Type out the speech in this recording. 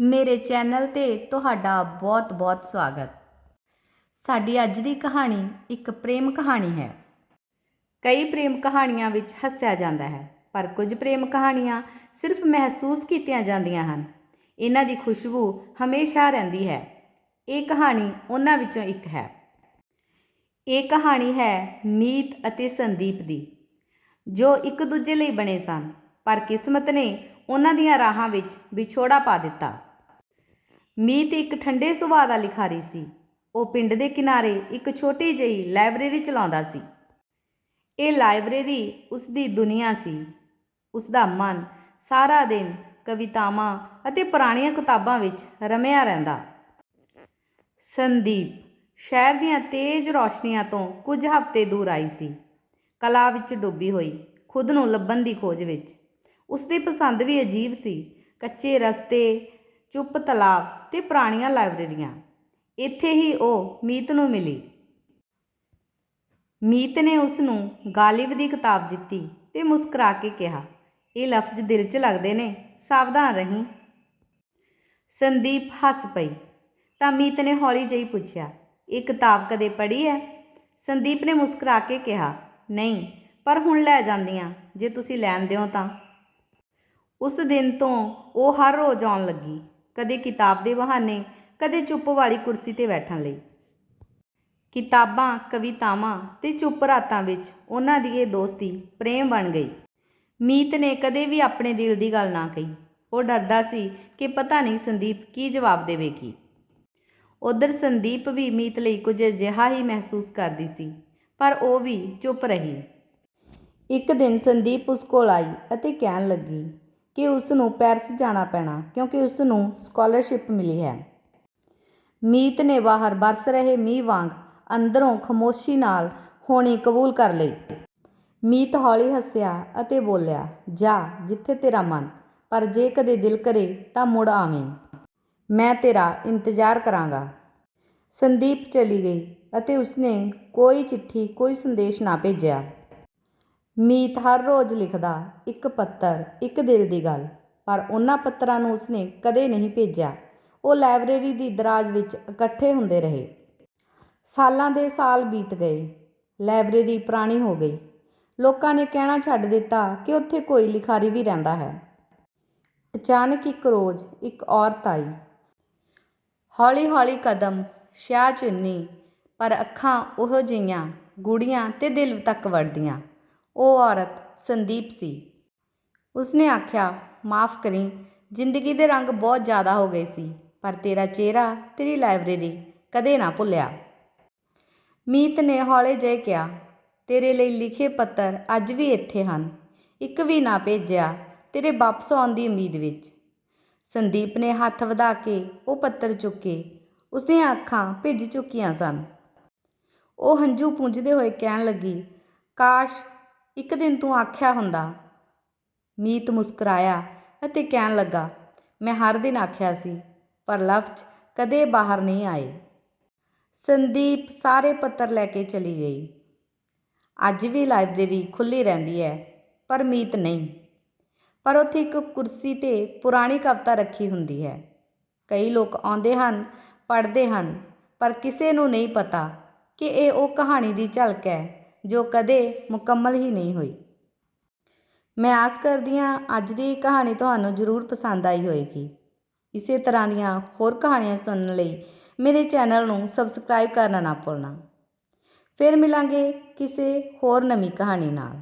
ਮੇਰੇ ਚੈਨਲ ਤੇ ਤੁਹਾਡਾ ਬਹੁਤ-ਬਹੁਤ ਸਵਾਗਤ। ਸਾਡੀ ਅੱਜ ਦੀ ਕਹਾਣੀ ਇੱਕ ਪ੍ਰੇਮ ਕਹਾਣੀ ਹੈ। ਕਈ ਪ੍ਰੇਮ ਕਹਾਣੀਆਂ ਵਿੱਚ ਹੱਸਿਆ ਜਾਂਦਾ ਹੈ, ਪਰ ਕੁਝ ਪ੍ਰੇਮ ਕਹਾਣੀਆਂ ਸਿਰਫ ਮਹਿਸੂਸ ਕੀਤੀਆਂ ਜਾਂਦੀਆਂ ਹਨ। ਇਹਨਾਂ ਦੀ ਖੁਸ਼ਬੂ ਹਮੇਸ਼ਾ ਰਹਿੰਦੀ ਹੈ। ਇਹ ਕਹਾਣੀ ਉਹਨਾਂ ਵਿੱਚੋਂ ਇੱਕ ਹੈ। ਇਹ ਕਹਾਣੀ ਹੈ ਮੀਤ ਅਤੇ ਸੰਦੀਪ ਦੀ, ਜੋ ਇੱਕ ਦੂਜੇ ਲਈ ਬਣੇ ਸਨ, ਪਰ ਕਿਸਮਤ ਨੇ ਉਹਨਾਂ ਦੀਆਂ ਰਾਹਾਂ ਵਿੱਚ ਵਿਛੋੜਾ ਪਾ ਦਿੱਤਾ। ਮੀਤ ਇੱਕ ਠੰਡੇ ਸੁਭਾਅ ਦਾ ਲਿਖਾਰੀ ਸੀ। ਉਹ ਪਿੰਡ ਦੇ ਕਿਨਾਰੇ ਇੱਕ ਛੋਟੀ ਜਿਹੀ ਲਾਇਬ੍ਰੇਰੀ ਚਲਾਉਂਦਾ ਸੀ। ਇਹ ਲਾਇਬ੍ਰੇਰੀ ਉਸ ਦੀ ਦੁਨੀਆ ਸੀ। ਉਸ ਦਾ ਮਨ ਸਾਰਾ ਦਿਨ ਕਵਿਤਾਵਾਂ ਅਤੇ ਪੁਰਾਣੀਆਂ ਕਿਤਾਬਾਂ ਵਿੱਚ ਰਮਿਆ ਰਹਿੰਦਾ। ਸੰਦੀਪ ਸ਼ਹਿਰ ਦੀਆਂ ਤੇਜ਼ ਰੌਸ਼ਨੀਆਂ ਤੋਂ ਕੁਝ ਹਫ਼ਤੇ ਦੂਰ ਆਈ ਸੀ। ਕਲਾ ਵਿੱਚ ਡੁੱਬੀ ਹੋਈ, ਖੁਦ ਨੂੰ ਲੱਭਣ ਦੀ ਖੋਜ ਵਿੱਚ। ਉਸ ਦੀ ਪਸੰਦ ਵੀ ਅਜੀਬ ਸੀ। ਕੱਚੇ ਰਸਤੇ ਚੁੱਪ ਤਲਾਬ ਤੇ ਪੁਰਾਣੀਆਂ ਲਾਇਬ੍ਰੇਰੀਆਂ। ਇੱਥੇ ਹੀ ਉਹ ਮੀਤ ਨੂੰ ਮਿਲੀ। ਮੀਤ ਨੇ ਉਸ ਨੂੰ ਗਾਲਿਬ ਦੀ ਕਿਤਾਬ ਦਿੱਤੀ ਤੇ ਮੁਸਕਰਾ ਕੇ ਕਿਹਾ, ਇਹ ਲਫ਼ਜ਼ ਦਿਲ 'ਚ ਲੱਗਦੇ ਨੇ, ਸਾਵਧਾਨ ਰਹੀਂ। ਸੰਦੀਪ ਹੱਸ ਪਈ। ਤਾਂ ਮੀਤ ਨੇ ਹੌਲੀ ਜਿਹੀ ਪੁੱਛਿਆ, ਇਹ ਕਿਤਾਬ ਕਦੇ ਪੜ੍ਹੀ ਹੈ ਸੰਦੀਪ ਨੇ ਮੁਸਕਰਾ ਕੇ ਕਿਹਾ, ਨਹੀਂ, ਪਰ ਹੁਣ ਲੈ ਜਾਂਦੀਆਂ, ਜੇ ਤੁਸੀਂ ਲੈਣ ਦਿਓ ਤਾਂ। ਉਸ ਦਿਨ ਤੋਂ ਉਹ ਹਰ ਰੋਜ਼ ਆਉਣ ਲੱਗੀ। ਕਦੇ ਕਿਤਾਬ ਦੇ ਬਹਾਨੇ, ਕਦੇ ਚੁੱਪ ਵਾਲੀ ਕੁਰਸੀ ਤੇ ਬੈਠਣ ਲਈ। ਕਿਤਾਬਾਂ, ਕਵਿਤਾਵਾਂ ਤੇ ਚੁੱਪ ਰਾਤਾਂ ਵਿੱਚ ਉਹਨਾਂ ਦੀ ਇਹ ਦੋਸਤੀ ਪ੍ਰੇਮ ਬਣ ਗਈ। ਮੀਤ ਨੇ ਕਦੇ ਵੀ ਆਪਣੇ ਦਿਲ ਦੀ ਗੱਲ ਨਾ ਕਹੀ। ਉਹ ਡਰਦਾ ਸੀ ਕਿ ਪਤਾ ਨਹੀਂ ਸੰਦੀਪ ਕੀ ਜਵਾਬ ਦੇਵੇਗੀ। ਉਧਰ ਸੰਦੀਪ ਵੀ ਮੀਤ ਲਈ ਕੁਝ ਅਜਿਹਾ ਹੀ ਮਹਿਸੂਸ ਕਰਦੀ ਸੀ, ਪਰ ਉਹ ਵੀ ਚੁੱਪ ਰਹੀ। ਇੱਕ ਦਿਨ ਸੰਦੀਪ ਉਸ ਕੋਲ ਆਈ ਅਤੇ ਕਹਿਣ ਲੱਗੀ ਕਿ ਉਸ ਨੂੰ ਪੈਰਿਸ ਜਾਣਾ ਪੈਣਾ, ਕਿਉਂਕਿ ਉਸ ਨੂੰ ਸਕਾਲਰਸ਼ਿਪ ਮਿਲੀ ਹੈ। ਮੀਤ ਨੇ ਬਾਹਰ ਬਰਸ ਰਹੇ ਮੀਂਹ ਵਾਂਗ ਅੰਦਰੋਂ ਖਮੋਸ਼ੀ ਨਾਲ ਹੋਣੀ ਕਬੂਲ ਕਰ ਲਈ। ਮੀਤ ਹੌਲੀ ਹੱਸਿਆ ਅਤੇ ਬੋਲਿਆ, ਜਾ, ਜਿੱਥੇ ਤੇਰਾ ਮਨ, ਪਰ ਜੇ ਕਦੇ ਦਿਲ ਕਰੇ ਤਾਂ ਮੁੜ ਆਵੇਂ। ਮੈਂ ਤੇਰਾ ਇੰਤਜ਼ਾਰ ਕਰਾਂਗਾ। ਸੰਦੀਪ ਚਲੀ ਗਈ ਅਤੇ ਉਸਨੇ ਕੋਈ ਚਿੱਠੀ, ਕੋਈ ਸੰਦੇਸ਼ ਨਾ ਭੇਜਿਆ। ਮੀਤ ਹਰ ਰੋਜ਼ ਲਿਖਦਾ, ਇੱਕ ਪੱਤਰ, ਇੱਕ ਦਿਲ ਦੀ ਗੱਲ। ਪਰ ਉਹਨਾਂ ਪੱਤਰਾਂ ਨੂੰ ਉਸਨੇ ਕਦੇ ਨਹੀਂ ਭੇਜਿਆ। ਉਹ ਲਾਇਬ੍ਰੇਰੀ ਦੀ ਦਰਾਜ ਵਿੱਚ ਇਕੱਠੇ ਹੁੰਦੇ ਰਹੇ। ਸਾਲਾਂ ਦੇ ਸਾਲ ਬੀਤ ਗਏ। ਲਾਇਬ੍ਰੇਰੀ ਪੁਰਾਣੀ ਹੋ ਗਈ। ਲੋਕਾਂ ਨੇ ਕਹਿਣਾ ਛੱਡ ਦਿੱਤਾ ਕਿ ਉੱਥੇ ਕੋਈ ਲਿਖਾਰੀ ਵੀ ਰਹਿੰਦਾ ਹੈ। ਅਚਾਨਕ ਇੱਕ ਰੋਜ਼ ਇੱਕ ਔਰਤ ਆਈ। ਹੌਲੀ-ਹੌਲੀ ਕਦਮ ਸ਼ਿਆ ਚੁੰਨੀ, ਪਰ ਅੱਖਾਂ ਉਹ ਜਿਹੀਆਂ ਗੂੜੀਆਂ ਤੇ ਦਿਲ ਤੱਕ ਵੜਦੀਆਂ। ਉਹ ਔਰਤ ਸੰਦੀਪ ਸੀ। ਉਸਨੇ ਆਖਿਆ, ਮਾਫ ਕਰੀ, ਜ਼ਿੰਦਗੀ ਦੇ ਰੰਗ ਬਹੁਤ ਜ਼ਿਆਦਾ ਹੋ ਗਏ ਸੀ, ਪਰ ਤੇਰਾ ਚਿਹਰਾ, ਤੇਰੀ ਲਾਇਬ੍ਰੇਰੀ ਕਦੇ ਨਾ ਭੁੱਲਿਆ। ਮੀਤ ਨੇ ਹੌਲੇ ਜਿਹੇ ਕਿਹਾ, ਤੇਰੇ ਲਈ ਲਿਖੇ ਪੱਤਰ ਅੱਜ ਵੀ ਇੱਥੇ ਹਨ। ਇੱਕ ਵੀ ਨਾ ਭੇਜਿਆ ਤੇਰੇ ਵਾਪਸ ਆਉਣ ਦੀ ਉਮੀਦ ਵਿੱਚ। ਸੰਦੀਪ ਨੇ ਹੱਥ ਵਧਾ ਕੇ ਉਹ ਪੱਤਰ ਚੁੱਕੇ। ਉਸਦੀਆਂ ਅੱਖਾਂ ਭਿੱਜ ਚੁੱਕੀਆਂ ਸਨ। ਉਹ ਹੰਝੂ ਪੂੰਝਦੇ ਹੋਏ ਕਹਿਣ ਲੱਗੀ, ਕਾਸ਼ ਇੱਕ ਦਿਨ ਤੂੰ ਆਖਿਆ ਹੁੰਦਾ, ਮੀਤ ਮੁਸਕਰਾਇਆ ਅਤੇ ਕਹਿਣ ਲੱਗਾ, ਮੈਂ ਹਰ ਦਿਨ ਆਖਿਆ ਸੀ, ਪਰ ਲਫ਼ਜ਼ ਕਦੇ ਬਾਹਰ ਨਹੀਂ ਆਏ। ਸੰਦੀਪ ਸਾਰੇ ਪੱਤਰ ਲੈ ਕੇ ਚਲੀ ਗਈ। ਅੱਜ ਵੀ ਲਾਇਬ੍ਰੇਰੀ ਖੁੱਲੀ ਰਹਿੰਦੀ ਹੈ, ਪਰ ਮੀਤ ਨਹੀਂ। ਪਰ ਉੱਥੇ ਇੱਕ ਕੁਰਸੀ ਤੇ ਪੁਰਾਣੀ ਕਵਿਤਾ ਰੱਖੀ ਹੁੰਦੀ ਹੈ। ਕਈ ਲੋਕ ਆਉਂਦੇ ਹਨ, ਪੜ੍ਹਦੇ ਹਨ, ਪਰ ਕਿਸੇ ਨੂੰ ਨਹੀਂ ਪਤਾ ਕਿ ਇਹ ਉਹ ਕਹਾਣੀ ਦੀ ਝਲਕ ਹੈ। ਜੋ ਕਦੇ ਮੁਕੰਮਲ ਹੀ ਨਹੀਂ ਹੋਈ। ਮੈਂ ਆਸ ਕਰਦੀ ਹਾਂ ਅੱਜ ਦੀ ਕਹਾਣੀ ਤੁਹਾਨੂੰ ਜ਼ਰੂਰ ਪਸੰਦ ਆਈ ਹੋਵੇਗੀ ਇਸੇ ਤਰ੍ਹਾਂ ਦੀਆਂ ਹੋਰ ਕਹਾਣੀਆਂ ਸੁਣਨ ਲਈ ਮੇਰੇ ਚੈਨਲ ਨੂੰ ਸਬਸਕ੍ਰਾਈਬ ਕਰਨਾ ਨਾ ਭੁੱਲਣਾ। ਫਿਰ ਮਿਲਾਂਗੇ ਕਿਸੇ ਹੋਰ ਨਵੀਂ ਕਹਾਣੀ ਨਾਲ।